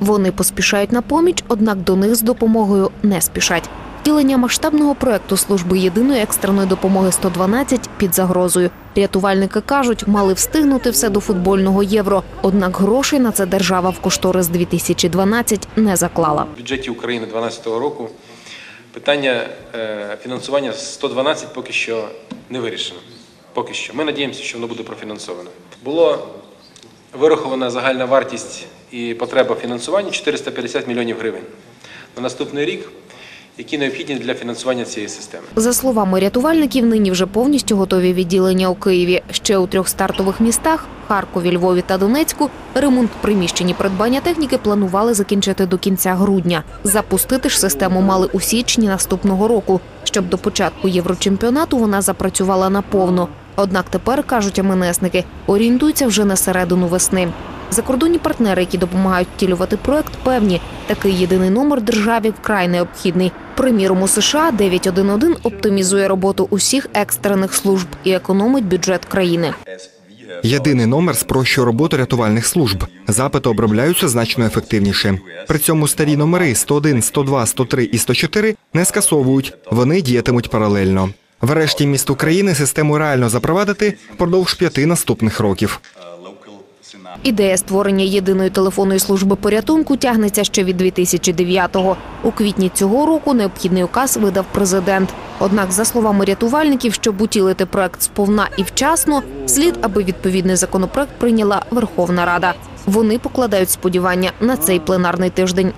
Вони поспішають на поміч, однак до них з допомогою не спішать. Втілення масштабного проекту служби єдиної екстреної допомоги 112 під загрозою. Рятувальники кажуть, мали встигнути все до футбольного євро. Однак грошей на це держава в кошторис 2012 не заклала. В бюджеті України 2012 року питання е, фінансування 112 поки що не вирішено. Поки що. Ми надіємося, що воно буде профінансовано. Було вирахована загальна вартість і потреба фінансування 450 мільйонів гривень на наступний рік, які необхідні для фінансування цієї системи. За словами рятувальників, нині вже повністю готові відділення у Києві. Ще у трьох стартових містах Харкові, Львові та Донецьку ремонт приміщень і придбання техніки планували закінчити до кінця грудня. Запустити ж систему мали у січні наступного року, щоб до початку єврочемпіонату вона запрацювала наповно. Однак тепер кажуть МНСники, орієнтуються вже на середину весни. Закордонні партнери, які допомагають втілювати проект, певні, такий єдиний номер державі вкрай необхідний. Приміром, у США 911 оптимізує роботу усіх екстрених служб і економить бюджет країни. Єдиний номер спрощує роботу рятувальних служб. Запити обробляються значно ефективніше. При цьому старі номери 101, 102, 103 і 104 не скасовують. Вони діятимуть паралельно. Врешті міст України систему реально запровадити впродовж п'яти наступних років. Ідея створення єдиної телефонної служби порятунку тягнеться ще від 2009-го. У квітні цього року необхідний указ видав президент. Однак, за словами рятувальників, щоб утілити проект сповна і вчасно, слід, аби відповідний законопроект прийняла Верховна Рада. Вони покладають сподівання на цей пленарний тиждень.